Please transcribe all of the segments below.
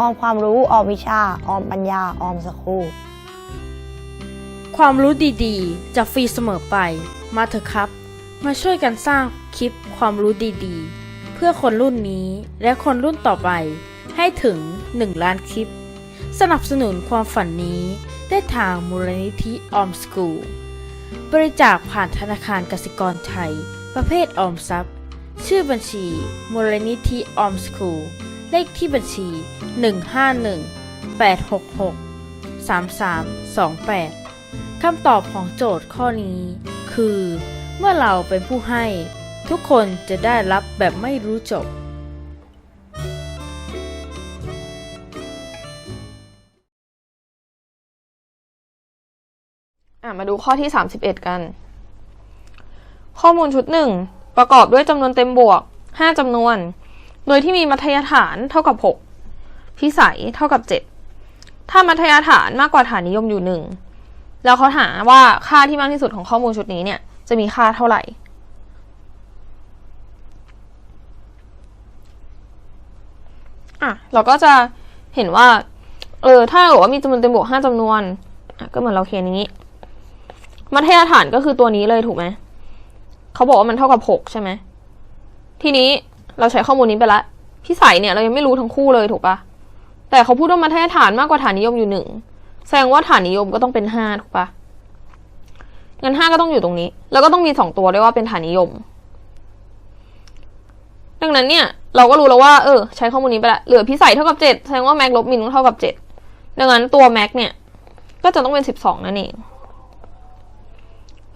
ออมความรู้ออมวิชาออมปัญญาออมสคูลความรู้ดีๆ จะฟรีเสมอไป มาเถอะครับ มาช่วยกันสร้างคลิปความรู้ดีๆ เพื่อคนรุ่นนี้และคนรุ่นต่อไป ให้ถึง 1 ล้านคลิป สนับสนุนความฝันนี้ได้ทางมูลนิธิออมสกูลบริจาคผ่านธนาคารกสิกรไทย ประเภทออมทรัพย์ ชื่อบัญชีมูลนิธิออมสกูล เลขที่บัญชี 151 866 3328 คำตอบของโจทย์ข้อนี้ คือ เมื่อเราเป็นผู้ให้ ทุกคนจะได้รับแบบไม่รู้จบมาดูข้อที่ 31 กัน ข้อมูลชุดหนึ่งประกอบด้วยจำนวนเต็มบวก 5จำนวน โดยที่มีมัธยฐานเท่ากับ 6 พิสัยเท่ากับ 7 ถ้ามัธยฐานมากกว่าฐานนิยมอยู่หนึ่งแล้วเขาถามว่าค่าที่มากที่สุดของข้อมูลชุดนี้เนี่ยจะมีค่าเท่าไหร่ อะ เราก็จะเห็นว่า เออ ถ้าเกิดว่ามีจำนวนเต็มบวกห้าจำนวนอะก็เหมือนเราเขียนอย่างนี้ มัธยฐานก็คือตัวนี้เลยถูกไหม เขาบอกว่ามันเท่ากับหกใช่ไหม ทีนี้ เราใช้ข้อมูลนี้ไปละพิสัยเนี่ยเรายังไม่รู้ทั้งคู่เลยถูกปะแต่เขาพูดว่ามัธยฐานมากกว่าฐานนิยมอยู่หนึ่งแสดงว่าฐานนิยมก็ต้องเป็นห้าถูกปะงั้นห้าก็ต้องอยู่ตรงนี้ แล้วก็ต้องมีสองตัวด้วยว่าเป็นฐานนิยม ดังนั้นเนี่ย เราก็รู้แล้วว่าเออ ใช้ข้อมูลนี้ไปละเหลือพิสัยเท่ากับเจ็ดแสดงว่าแม็กลบมินต้องเท่ากับเจ็ดดังนั้นตัวแม็กเนี่ย ก็จะต้องเป็นสิบสองนั่นเอง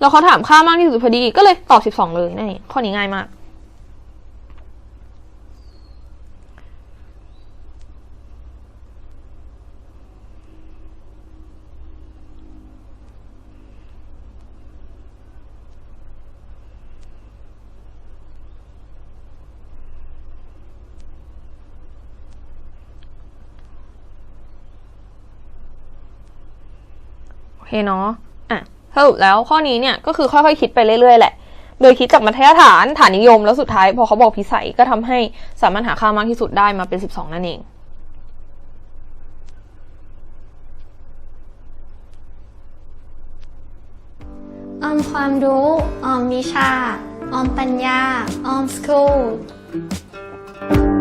แล้วเขาถามค่ามากที่สุดพอดีก็เลยตอบสิบสองเลยนั่นเองข้อนี้ง่ายมาก เคเนาะอะสรุปแล้วข้อนี้เนี่ยก็คือค่อยๆ คิดไปเรื่อยๆ แหละ โดยคิดจากมัธยฐานฐานนิยมแล้วสุดท้ายพอเขาบอกพิสัยก็ทำให้สามารถหาค่ามากที่สุดได้มาเป็น 12 นั่นเองออมความรู้ออมวิชาออมปัญญาออมสคูล